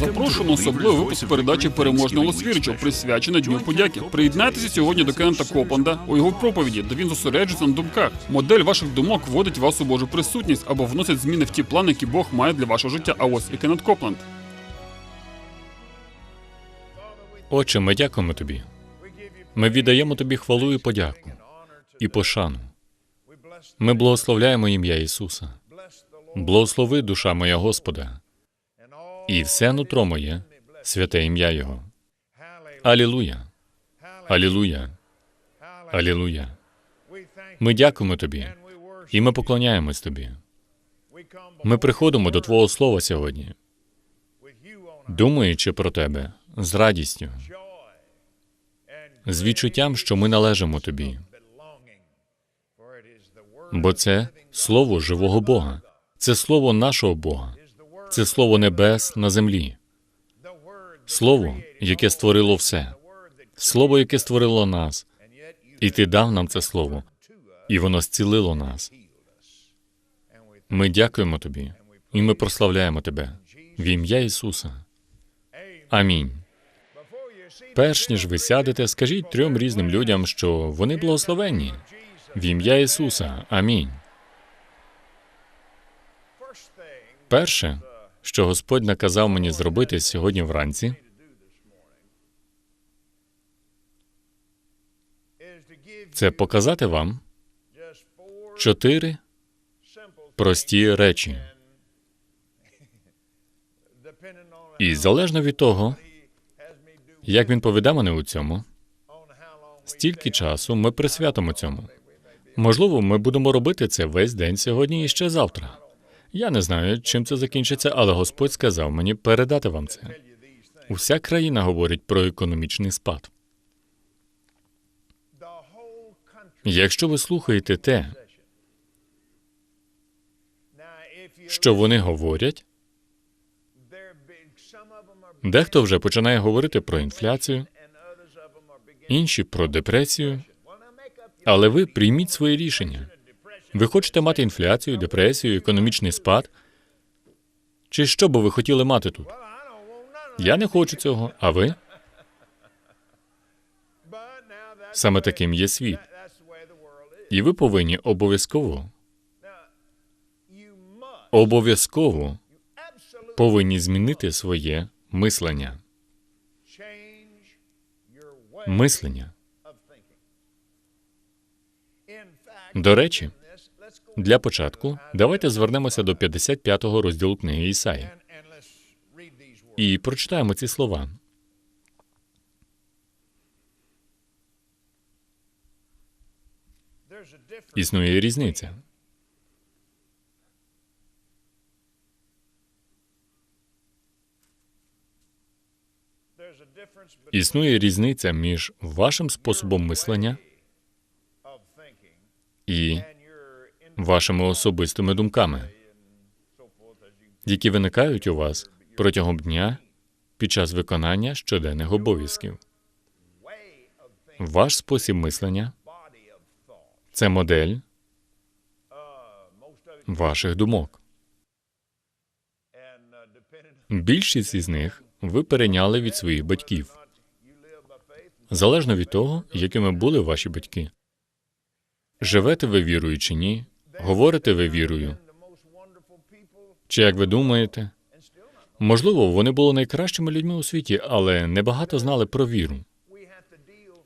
Запрошую на особливий випуск передачі переможний голос віручого, присвячений Дню подяки. Приєднайтеся сьогодні до Кента Копланда у його проповіді, де він зосереджується на думках. Модель ваших думок вводить вас у Божу присутність або вносить зміни в ті плани, які Бог має для вашого життя. А ось і Кеннет Копланд. Отче, ми дякуємо тобі. Ми віддаємо тобі хвалу і подяку і пошану. Ми благословляємо ім'я Ісуса. Благослови душа моя Господа, і все нутро моє, святе ім'я Його. Алілуя! Алілуя! Алілуя! Ми дякуємо тобі, і ми поклоняємось тобі. Ми приходимо до Твого Слова сьогодні, думаючи про тебе з радістю, з відчуттям, що ми належимо тобі, бо це слово живого Бога, це слово нашого Бога, це слово небес на землі, слово, яке створило все, слово, яке створило нас, і ти дав нам це слово, і воно зцілило нас. Ми дякуємо тобі, і ми прославляємо тебе в ім'я Ісуса. Амінь. Перш ніж ви сядете, скажіть трьом різним людям, що вони благословенні. В ім'я Ісуса. Амінь. Перше, що Господь наказав мені зробити сьогодні вранці, це показати вам чотири прості речі. І залежно від того, як він поведе мене у цьому, стільки часу ми присвятимо цьому. Можливо, ми будемо робити це весь день сьогодні і ще завтра. Я не знаю, чим це закінчиться, але Господь сказав мені передати вам це. Уся країна говорить про економічний спад. Якщо ви слухаєте те, що вони говорять, дехто вже починає говорити про інфляцію, інші про депресію. Але ви прийміть своє рішення. Ви хочете мати інфляцію, депресію, економічний спад? Чи що би ви хотіли мати тут? Я не хочу цього, а ви? Саме таким є світ. І ви повинні обов'язково, обов'язково повинні змінити своє мислення. Мислення. До речі, для початку давайте звернемося до 55-го розділу книги Ісаї і прочитаємо ці слова. Існує різниця. Існує різниця між вашим способом мислення і вашими особистими думками, які виникають у вас протягом дня під час виконання щоденних обов'язків. Ваш спосіб мислення це модель ваших думок. Більшість із них ви перейняли від своїх батьків. Залежно від того, якими були ваші батьки. Живете ви вірою чи ні? Говорите ви вірою? Чи як ви думаєте? Можливо, вони були найкращими людьми у світі, але небагато знали про віру.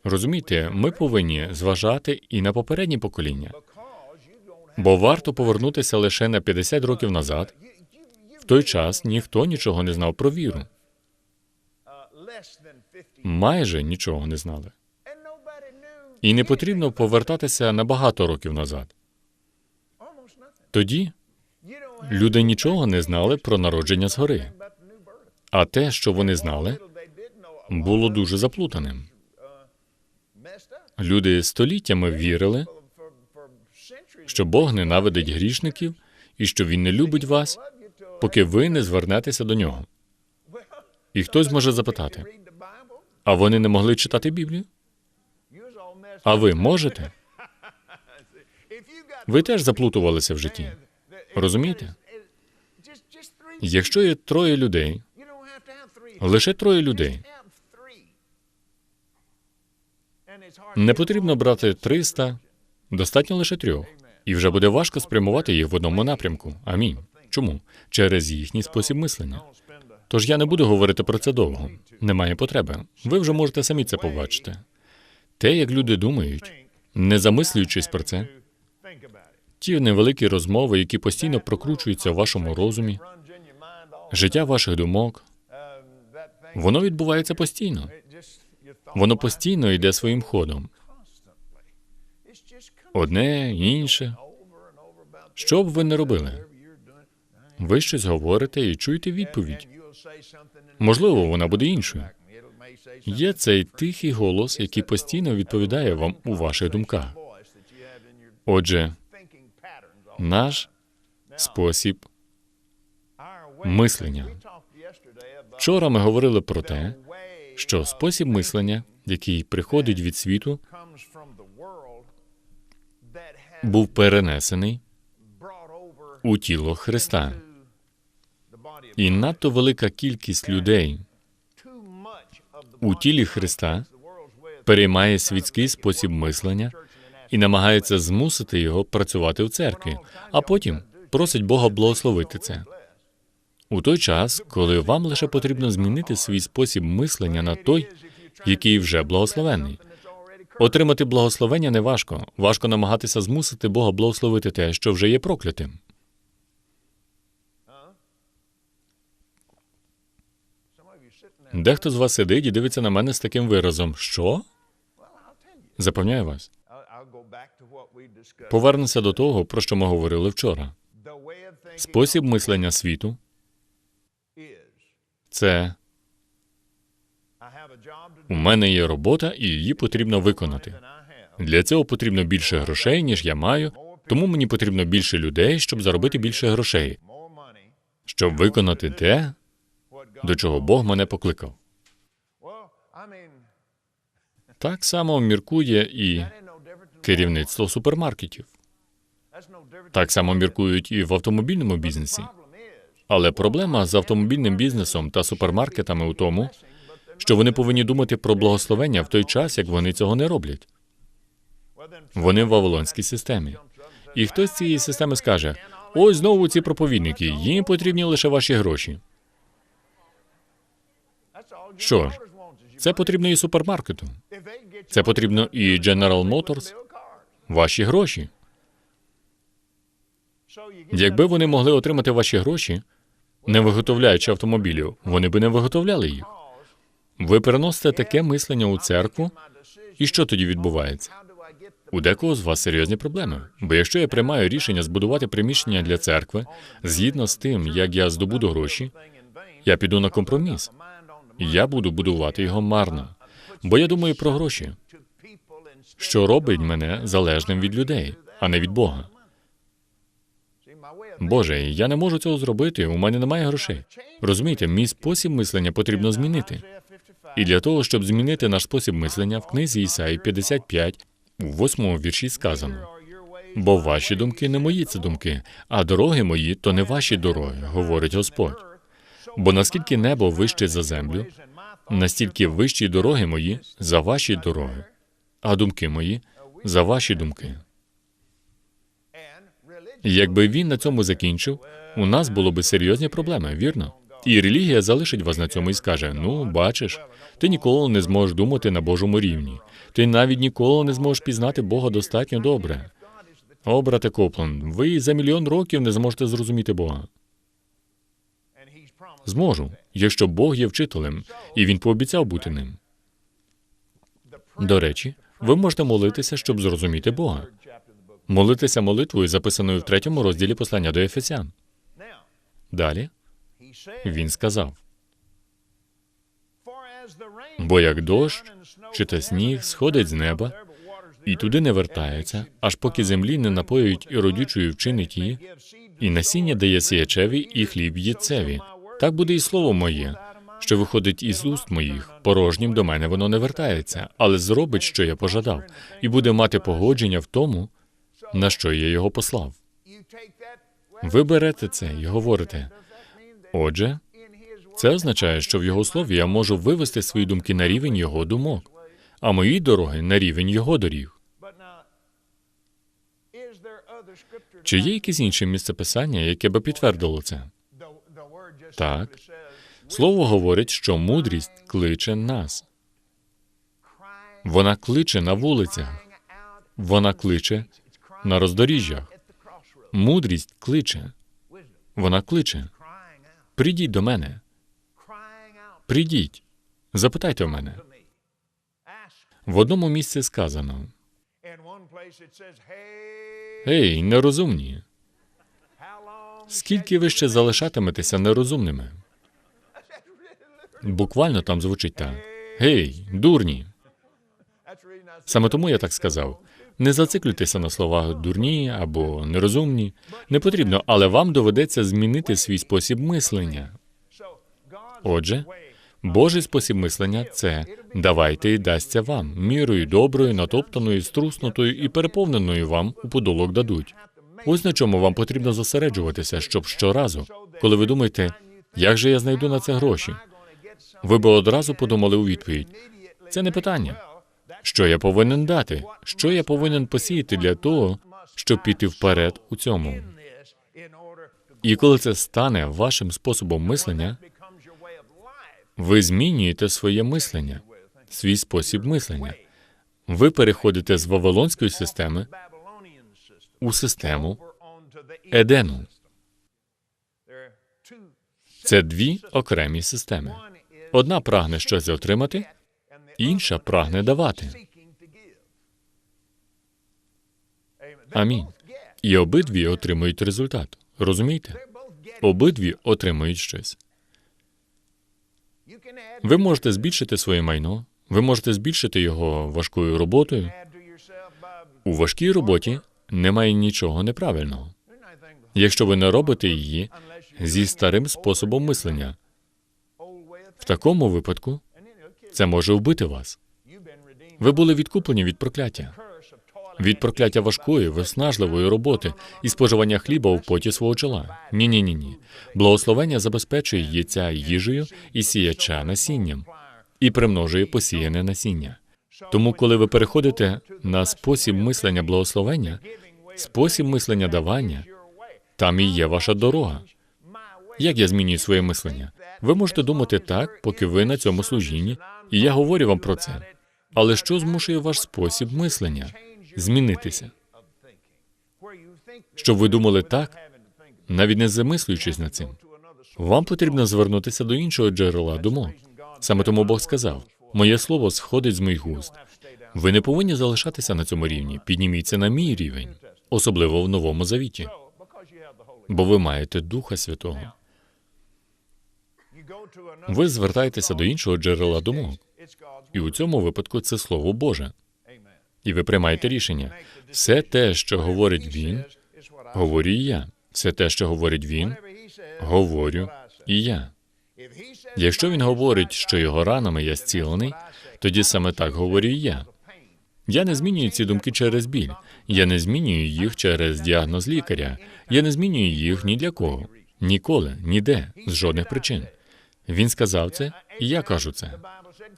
Розумієте, ми повинні зважати і на попередні покоління, бо варто повернутися лише на 50 років назад. В той час ніхто нічого не знав про віру. Майже нічого не знали. І не потрібно повертатися на багато років назад. Тоді люди нічого не знали про народження згори. А те, що вони знали, було дуже заплутаним. Люди століттями вірили, що Бог ненавидить грішників і що Він не любить вас, поки ви не звернетеся до нього. І хтось може запитати: а вони не могли читати Біблію? А ви можете? Ви теж заплутувалися в житті. Розумієте? Якщо є троє людей, Лише троє людей. Не потрібно брати 300, достатньо лише трьох. І вже буде важко спрямувати їх в одному напрямку. Амінь. Чому? Через їхній спосіб мислення. Тож я не буду говорити про це довго. Немає потреби. Ви вже можете самі це побачити. Те, як люди думають, не замислюючись про це, ті невеликі розмови, які постійно прокручуються в вашому розумі, життя ваших думок, воно відбувається постійно. Воно постійно йде своїм ходом. Одне, інше. Що б ви не робили? Ви щось говорите і чуєте відповідь. Можливо, вона буде іншою. Є цей тихий голос, який постійно відповідає вам у ваших думках. Отже, наш спосіб мислення. Вчора ми говорили про те, що спосіб мислення, який приходить від світу, був перенесений у тіло Христа. І надто велика кількість людей у тілі Христа переймає світський спосіб мислення і намагається змусити його працювати в церкві, а потім просить Бога благословити це. У той час, коли вам лише потрібно змінити свій спосіб мислення на той, який вже благословений. Отримати благословення не важко. Важко намагатися змусити Бога благословити те, що вже є проклятим. Дехто з вас сидить і дивиться на мене з таким виразом. Що? Запевняю вас. Повернемося до того, про що ми говорили вчора. Спосіб мислення світу це у мене є робота, і її потрібно виконати. Для цього потрібно більше грошей, ніж я маю, тому мені потрібно більше людей, щоб заробити більше грошей, щоб виконати те, до чого Бог мене покликав. Так само міркує і керівництво супермаркетів. Так само міркують і в автомобільному бізнесі. Але проблема з автомобільним бізнесом та супермаркетами у тому, що вони повинні думати про благословення в той час, як вони цього не роблять. Вони в вавилонській системі. І хтось з цієї системи скаже: ось знову ці проповідники, їм потрібні лише ваші гроші. Що ж, це потрібно і супермаркету. Це потрібно і General Motors, ваші гроші. Якби вони могли отримати ваші гроші, не виготовляючи автомобілів, вони би не виготовляли їх. Ви переносите таке мислення у церкву, і що тоді відбувається? У декого з вас серйозні проблеми. Бо якщо я приймаю рішення збудувати приміщення для церкви згідно з тим, як я здобуду гроші, я піду на компроміс. Я буду будувати його марно, бо я думаю про гроші, що робить мене залежним від людей, а не від Бога. Боже, я не можу цього зробити. У мене немає грошей. Розумієте, мій спосіб мислення потрібно змінити. І для того, щоб змінити наш спосіб мислення, в книзі Ісаї 55, у восьмому вірші сказано: бо ваші думки не мої це думки, а дороги мої то не ваші дороги, говорить Господь. Бо наскільки небо вище за землю, настільки вищі дороги мої за ваші дороги, а думки мої за ваші думки. Якби він на цьому закінчив, у нас було би серйозні проблеми, вірно? І релігія залишить вас на цьому і скаже: ну, бачиш, ти ніколи не зможеш думати на Божому рівні. Ти навіть ніколи не зможеш пізнати Бога достатньо добре. О, брате Копланд, ви за мільйон років не зможете зрозуміти Бога. Зможу, якщо Бог є вчителем, і він пообіцяв бути ним. До речі, ви можете молитися, щоб зрозуміти Бога. Молитися молитвою, записаною в третьому розділі послання до Ефесян. Далі він сказав: бо як дощ чи та сніг сходить з неба і туди не вертається, аж поки землі не напоюють і родючою вчинить її, і насіння дає сіячеві, і хліб їдцеві. Так буде і слово моє, що виходить із уст моїх, порожнім до мене воно не вертається, але зробить, що я пожадав, і буде мати погодження в тому, на що я його послав. Ви берете це і говорите. Отже, Це означає, що в його слові я можу вивести свої думки на рівень його думок, а мої дороги на рівень його доріг. Чи є якесь інше місце писання, яке би підтвердило це? Так. Слово говорить, що мудрість кличе нас. Вона кличе на вулицях, вона кличе на роздоріжжях. Мудрість кличе. Вона кличе. Прийдіть до мене. Прийдіть. Запитайте в мене. В одному місці сказано: Гей, нерозумні, скільки ви ще залишатиметеся нерозумними? Буквально там звучить так. Гей, дурні. Саме тому я так сказав. Не зациклюйтеся на словах дурні або нерозумні. Не потрібно, але вам доведеться змінити свій спосіб мислення. Отже, Божий спосіб мислення це давайте і дасться вам, мірою доброю, натоптаною, струснутою і переповненою вам у подолок дадуть. Ось на чому вам потрібно зосереджуватися, щоб щоразу, коли ви думаєте, як же я знайду на це гроші, ви би одразу подумали у відповідь: це не питання. Що я повинен дати? Що я повинен посіяти для того, щоб піти вперед у цьому? І коли це стане вашим способом мислення, ви змінюєте своє мислення, свій спосіб мислення. Ви переходите з вавилонської системи у систему Едену. Це дві окремі системи. Одна прагне щось отримати, інша прагне давати. Амінь. І обидві отримують результат. Розумієте? Обидві отримують щось. Ви можете збільшити своє майно, ви можете збільшити його важкою роботою. У важкій роботі немає нічого неправильного, якщо ви не робите її зі старим способом мислення. В такому випадку це може вбити вас. Ви були відкуплені від прокляття, від прокляття важкої, виснажливої роботи і споживання хліба в поті свого чола. Ні, ні, ні, ні. Благословення забезпечує яйця їжею і сіяча насінням, і примножує посіяне насіння. Тому, коли ви переходите на спосіб мислення благословення, спосіб мислення давання, там і є ваша дорога. Як я змінюю своє мислення? Ви можете думати так, поки ви на цьому служінні, і я говорю вам про це. Але що змушує ваш спосіб мислення змінитися? Щоб ви думали так, навіть не замислюючись над цим. Вам потрібно звернутися до іншого джерела думок. Саме тому Бог сказав: Моє слово сходить з моїх уст. Ви не повинні залишатися на цьому рівні. Підніміться на мій рівень, особливо в новому завіті, бо ви маєте Духа Святого. Ви звертаєтеся до іншого джерела думок, і у цьому випадку це Слово Боже. І ви приймаєте рішення. Все те, що говорить він, говорю і я. Все те, що говорить він, говорю і я. Якщо він говорить, що його ранами я зцілений, тоді саме так говорю і я. Я не змінюю ці думки через біль. Я не змінюю їх через діагноз лікаря. Я не змінюю їх ні для кого, ніколи, ніде, з жодних причин. Він сказав це, і я кажу це.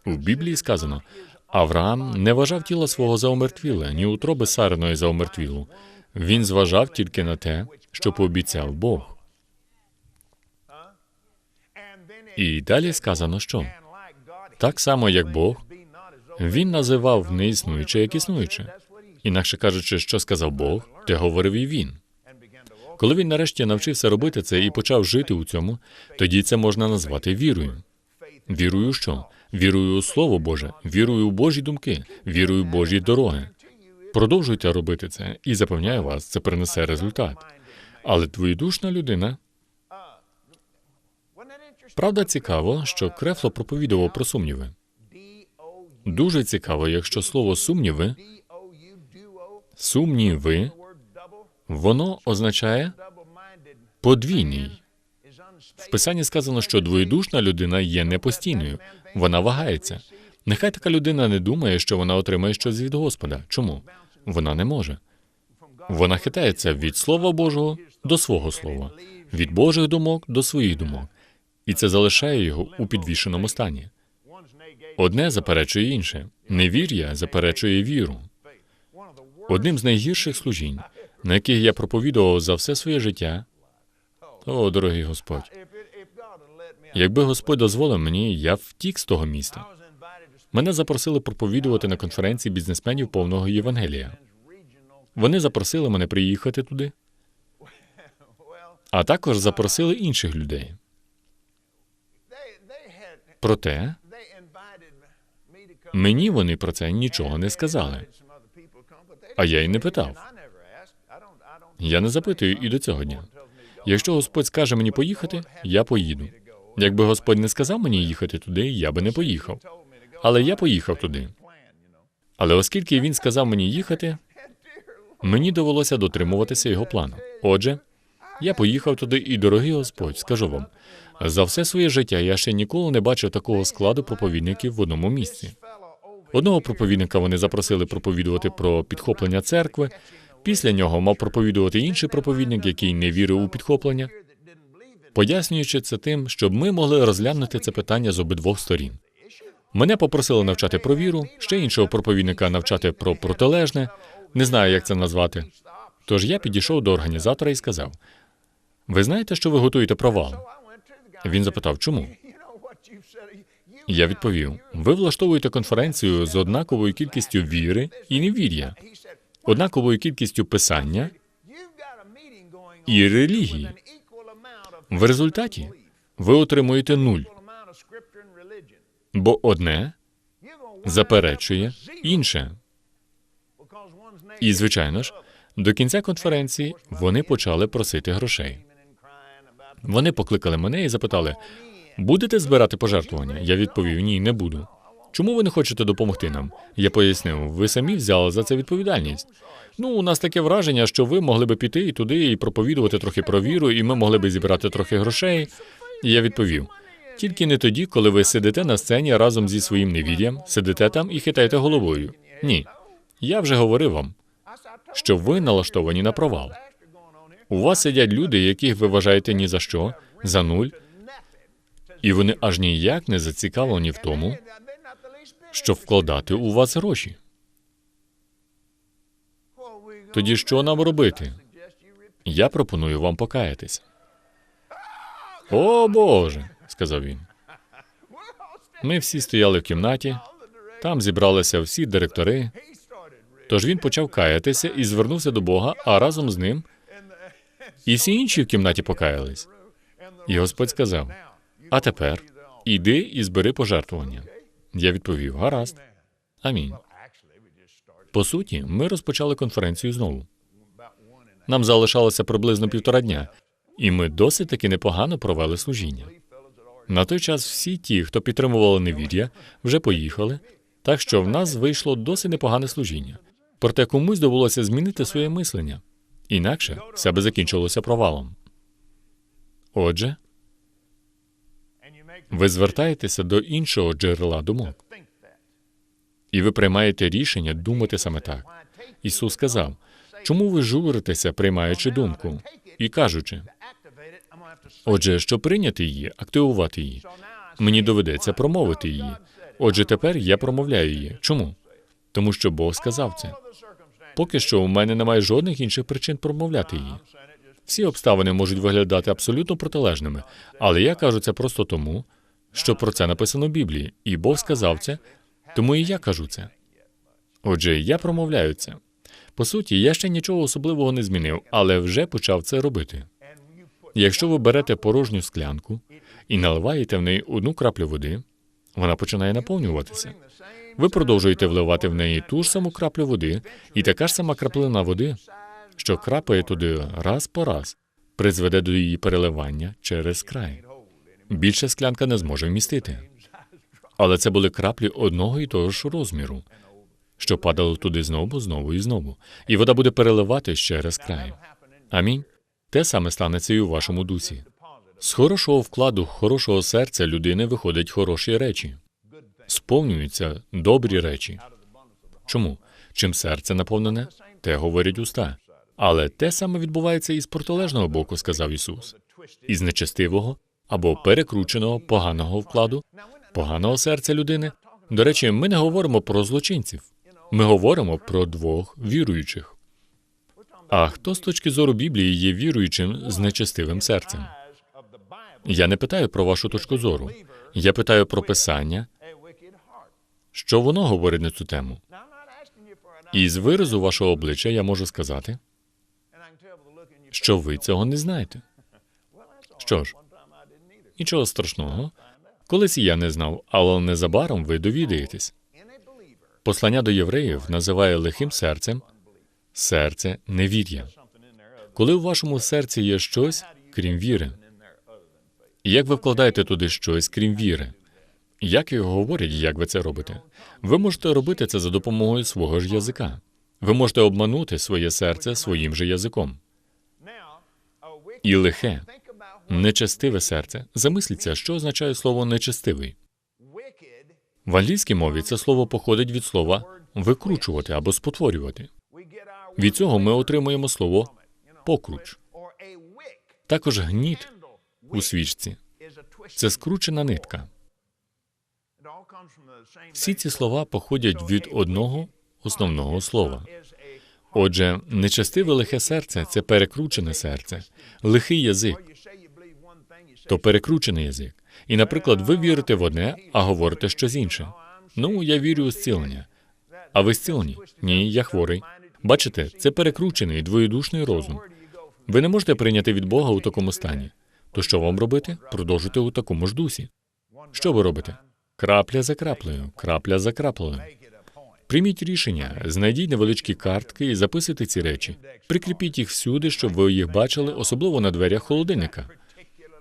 У Біблії сказано: Авраам не вважав тіла свого за омертвіле, ні утроби Сариної за омертвілу. Він зважав тільки на те, що пообіцяв Бог. І далі сказано, що так само, як Бог, він називав неіснуюче як існуюче. Інакше кажучи, що сказав Бог, те говорив і він. Коли він нарешті навчився робити це і почав жити у цьому, тоді це можна назвати вірою. Вірую, що? Вірую у Слово Боже, вірую у Божі думки, вірую в Божі дороги. Продовжуйте робити це, і запевняю вас, це принесе результат. Але твоєдушна людина. Правда, цікаво, що Крефло проповідував про сумніви. Дуже цікаво, якщо слово сумніви, сумніви, воно означає подвійний. В писанні сказано, що двоєдушна людина є непостійною, вона вагається. Нехай така людина не думає, що вона отримає щось від Господа. Чому? Вона не може. Вона хитається від Слова Божого до свого слова, від Божих думок до своїх думок. і це залишає його у підвішеному стані. Одне заперечує інше. Невір'я заперечує віру. Одним з найгірших служінь, на яких я проповідував за все своє життя. О, дорогий Господь, якби Господь дозволив мені, я втік з того міста. Мене запросили проповідувати на конференції бізнесменів повного Євангелія. Вони запросили мене приїхати туди, а також запросили інших людей. Проте мені вони про це нічого не сказали. А я й не питав. Я не запитую і до цього дня. Якщо Господь скаже мені поїхати, я поїду. Якби Господь не сказав мені їхати туди, я би не поїхав. Але я поїхав туди. Але оскільки він сказав мені їхати, мені довелося дотримуватися його плану. Отже, я поїхав туди, і, дорогий Господь, скажу вам, за все своє життя я ще ніколи не бачив такого складу проповідників в одному місці. Одного проповідника вони запросили проповідувати про підхоплення церкви. Після нього мав проповідувати інший проповідник, який не вірив у підхоплення, пояснюючи це тим, щоб ми могли розглянути це питання з обидвох сторін. Мене попросили навчати про віру, ще іншого проповідника навчати про протилежне, не знаю, як це назвати. Тож я підійшов до організатора і сказав: Ви знаєте, що ви готуєте провал? Він запитав, чому? Я відповів: ви влаштовуєте конференцію з однаковою кількістю віри і невір'я, однаковою кількістю писання і релігії. В результаті ви отримуєте нуль, бо одне заперечує інше. І, звичайно ж, до кінця конференції вони почали просити грошей. Вони покликали мене і запитали: будете збирати пожертвування? Я відповів: ні, не буду. Чому ви не хочете допомогти нам? Я пояснив, ви самі взяли за це відповідальність. Ну, у нас таке враження, що ви могли би піти і туди і проповідувати трохи про віру, і ми могли би зібрати трохи грошей. І я відповів: тільки не тоді, коли ви сидите на сцені разом зі своїм невір'ям, сидите там і хитаєте головою. Ні. Я вже говорив вам, що ви налаштовані на провал. У вас сидять люди, яких ви вважаєте ні за що, за нуль, і вони аж ніяк не зацікавлені в тому, щоб вкладати у вас гроші. Тоді що нам робити? Я пропоную вам покаятися. О Боже, сказав він. Ми всі стояли в кімнаті, там зібралися всі директори. Тож він почав каятися і звернувся до Бога, а разом з ним і всі інші в кімнаті покаялись. І Господь сказав: А тепер іди і збери пожертвування. Я відповів: гаразд. Амінь. По суті, ми розпочали конференцію знову. Нам залишалося приблизно півтора дня, і ми досить таки непогано провели служіння. На той час всі ті, хто підтримували невір'я, вже поїхали, так що в нас вийшло досить непогане служіння. Проте комусь довелося змінити своє мислення. Інакше все би закінчилося провалом. Отже, ви звертаєтеся до іншого джерела думок, і ви приймаєте рішення думати саме так. Ісус сказав: чому ви журитеся, приймаючи думку, і кажучи, отже, щоб прийняти її, активувати її, мені доведеться промовити її. Отже, тепер я промовляю її. Чому? Тому що Бог сказав це. Поки що у мене немає жодних інших причин промовляти її. Всі обставини можуть виглядати абсолютно протилежними, але я кажу це просто тому, що про це написано в Біблії, і Бог сказав це, тому і я кажу це. Отже, я промовляю це. По суті, я ще нічого особливого не змінив, але вже почав це робити. Якщо ви берете порожню склянку і наливаєте в неї одну краплю води, вона починає наповнюватися. Ви продовжуєте вливати в неї ту ж саму краплю води, і така ж сама краплина води, що крапає туди раз по раз, призведе до її переливання через край. Більше склянка не зможе вмістити. Але це були краплі одного і того ж розміру, що падали туди знову, знову і знову, і вода буде переливатись через край. Амінь. Те саме станеться і у вашому дусі. З хорошого вкладу, хорошого серця людини виходять хороші речі, сповнюються добрі речі. Чому? Чим серце наповнене, те говорять уста. Але те саме відбувається і з протилежного боку, сказав Ісус. Із нечестивого або перекрученого поганого вкладу, поганого серця людини. До речі, ми не говоримо про злочинців. Ми говоримо про двох віруючих. А хто з точки зору Біблії є віруючим з нечестивим серцем? Я не питаю про вашу точку зору. Я питаю про писання, що воно говорить на цю тему. І з виразу вашого обличчя я можу сказати, що ви цього не знаєте. Що ж, нічого страшного. Колись я не знав, але незабаром ви довідаєтесь. Послання до євреїв називає лихим серцем серце невір'я. Коли в вашому серці є щось, крім віри, як ви вкладаєте туди щось, крім віри? Як його говорять, як ви це робите? Ви можете робити це за допомогою свого ж язика. Ви можете обманути своє серце своїм же язиком. І лихе, нечестиве серце. Замисліться, що означає слово нечестивий. В англійській мові це слово походить від слова викручувати або спотворювати. Від цього ми отримуємо слово покруч. Також гніт у свічці це скручена нитка. Всі ці слова походять від одного основного слова. Отже, нечестиве лихе серце це перекручене серце, лихий язик, то перекручений язик. І, наприклад, ви вірите в одне, а говорите щось інше. Ну, я вірю у зцілення. А ви зцілені? Ні, я хворий. Бачите, це перекручений двоєдушний розум. Ви не можете прийняти від Бога у такому стані. То що вам робити? Продовжуйте у такому ж дусі. Що ви робите? Крапля за краплею, крапля за краплею. Прийміть рішення, знайдіть невеличкі картки і записуйте ці речі. Прикріпіть їх всюди, щоб ви їх бачили, особливо на дверях холодильника.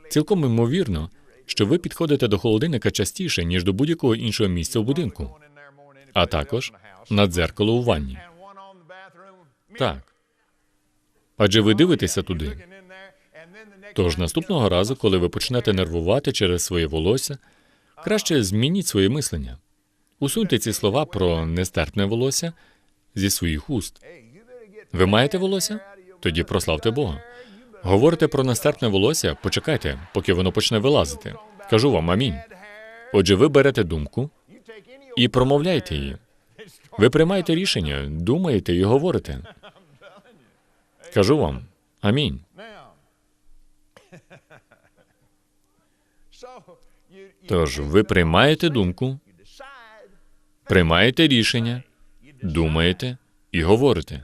Цілком ймовірно, що ви підходите до холодильника частіше, ніж до будь-якого іншого місця в будинку, а також на дзеркало у ванні. Так. Адже ви дивитеся туди. Тож наступного разу, коли ви почнете нервувати через своє волосся, краще змініть своє мислення. Усуньте ці слова про нестерпне волосся зі своїх уст. Ви маєте волосся? Тоді прославте Бога. Говорите про нестерпне волосся, почекайте, поки воно почне вилазити. Кажу вам амінь. Отже, ви берете думку і промовляєте її. Ви приймаєте рішення, думаєте і говорите. Кажу вам амінь. Тож ви приймаєте думку, приймаєте рішення, думаєте і говорите.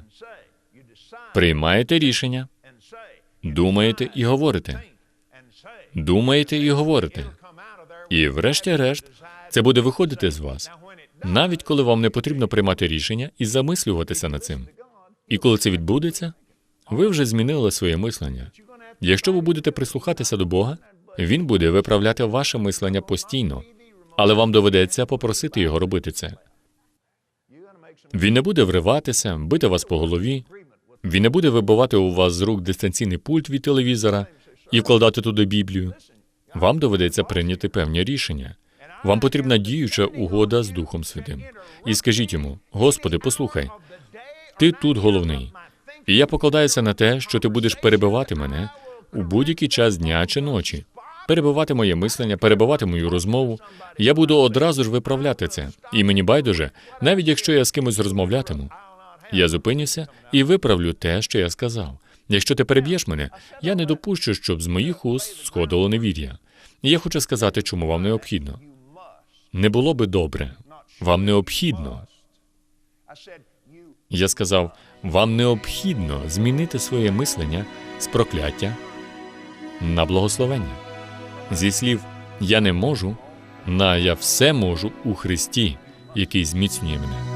Приймаєте рішення, думаєте і говорите. Думаєте і говорите. І, врешті-решт, це буде виходити з вас, навіть коли вам не потрібно приймати рішення і замислюватися над цим. І коли це відбудеться, ви вже змінили своє мислення. Якщо ви будете прислухатися до Бога, Він буде виправляти ваше мислення постійно, але вам доведеться попросити його робити це. Він не буде вриватися, бити вас по голові. Він не буде вибивати у вас з рук дистанційний пульт від телевізора і вкладати туди Біблію. Вам доведеться прийняти певні рішення. Вам потрібна діюча угода з Духом Святим. І скажіть йому: Господи, послухай, ти тут головний, і я покладаюся на те, що ти будеш перебивати мене у будь-який час дня чи ночі, перебивати моє мислення, перебивати мою розмову. Я буду одразу ж виправляти це. І мені байдуже, навіть якщо я з кимось розмовлятиму. Я зупинюся і виправлю те, що я сказав. Якщо ти переб'єш мене, я не допущу, щоб з моїх уст сходило невір'я. І я хочу сказати, чому вам необхідно. Не було би добре. Вам необхідно. Я сказав, вам необхідно змінити своє мислення з прокляття на благословення. Зі слів я не можу, на я все можу у Христі, який зміцнює мене.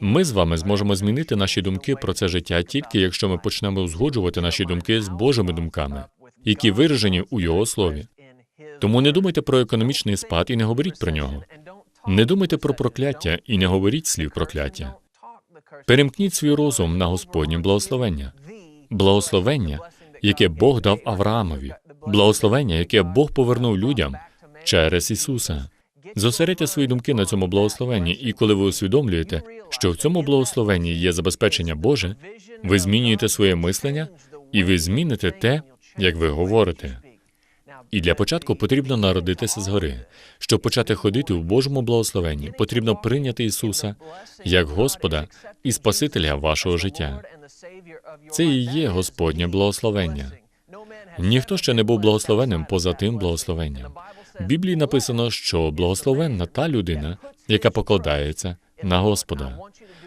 Ми з вами зможемо змінити наші думки про це життя тільки якщо ми почнемо узгоджувати наші думки з Божими думками, які виражені у Його слові. Тому не думайте про економічний спад і не говоріть про нього. Не думайте про прокляття і не говоріть слів прокляття. Перемкніть свій розум на Господнє благословення, благословення, яке Бог дав Авраамові, благословення, яке Бог повернув людям через Ісуса. Зосередьте свої думки на цьому благословенні, і коли ви усвідомлюєте, що в цьому благословенні є забезпечення Боже, ви змінюєте своє мислення і ви зміните те, як ви говорите. І для початку потрібно народитися згори. Щоб почати ходити у Божому благословенні, потрібно прийняти Ісуса як Господа і Спасителя вашого життя. Це і є Господнє благословення. Ніхто ще не був благословенним поза тим благословенням. В Біблії написано, що благословенна та людина, яка покладається на Господа.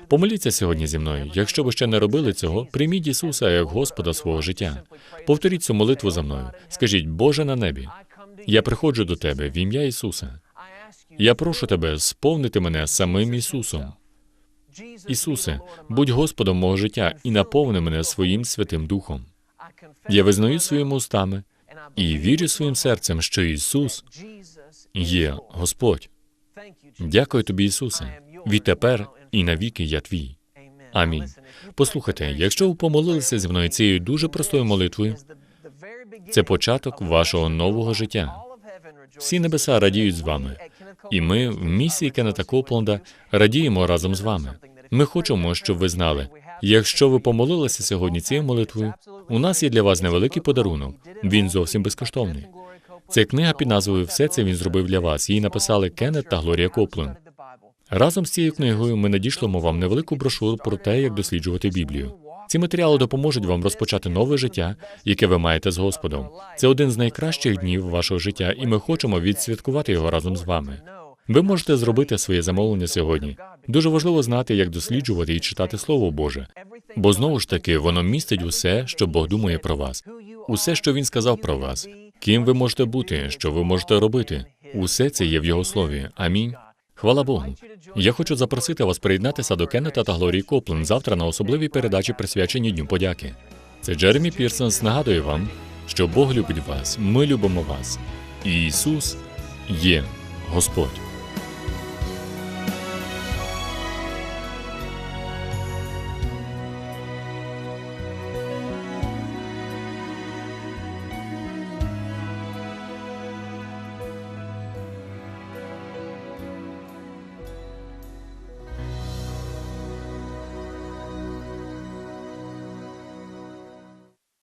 Помоліться сьогодні зі мною. Якщо ви ще не робили цього, прийміть Ісуса як Господа свого життя. Повторіть цю молитву за мною. Скажіть, Боже на небі, я приходжу до Тебе в ім'я Ісуса. Я прошу Тебе сповнити мене самим Ісусом. Ісусе, будь Господом мого життя і наповни мене своїм Святим Духом. Я визнаю своїми устами і вірю своїм серцем, що Ісус є Господь. Дякую тобі, Ісусе. Відтепер і навіки я твій. Амінь. Послухайте, якщо ви помолилися зі мною цією дуже простою молитвою, це початок вашого нового життя. Всі небеса радіють з вами, і ми в місії Кеннета Копланда радіємо разом з вами. Ми хочемо, щоб ви знали. Якщо ви помолилися сьогодні цією молитвою, у нас є для вас невеликий подарунок. Він зовсім безкоштовний. Це книга під назвою Все це він зробив для вас. Її написали Кеннет та Глорія Копленд. Разом з цією книгою ми надішлемо вам невелику брошуру про те, як досліджувати Біблію. Ці матеріали допоможуть вам розпочати нове життя, яке ви маєте з Господом. Це один з найкращих днів вашого життя, і ми хочемо відсвяткувати його разом з вами. Ви можете зробити своє замовлення сьогодні. Дуже важливо знати, як досліджувати і читати Слово Боже, бо знову ж таки воно містить усе, що Бог думає про вас, усе, що він сказав про вас, ким ви можете бути, що ви можете робити. Усе це є в його слові. Амінь. Хвала Богу. Я хочу запросити вас приєднатися до Кеннета та Глорії Коплен завтра на особливій передачі, присвяченій Дню подяки. Це Джеремі Пірсонс нагадує вам, що Бог любить вас, ми любимо вас, і Ісус є Господь.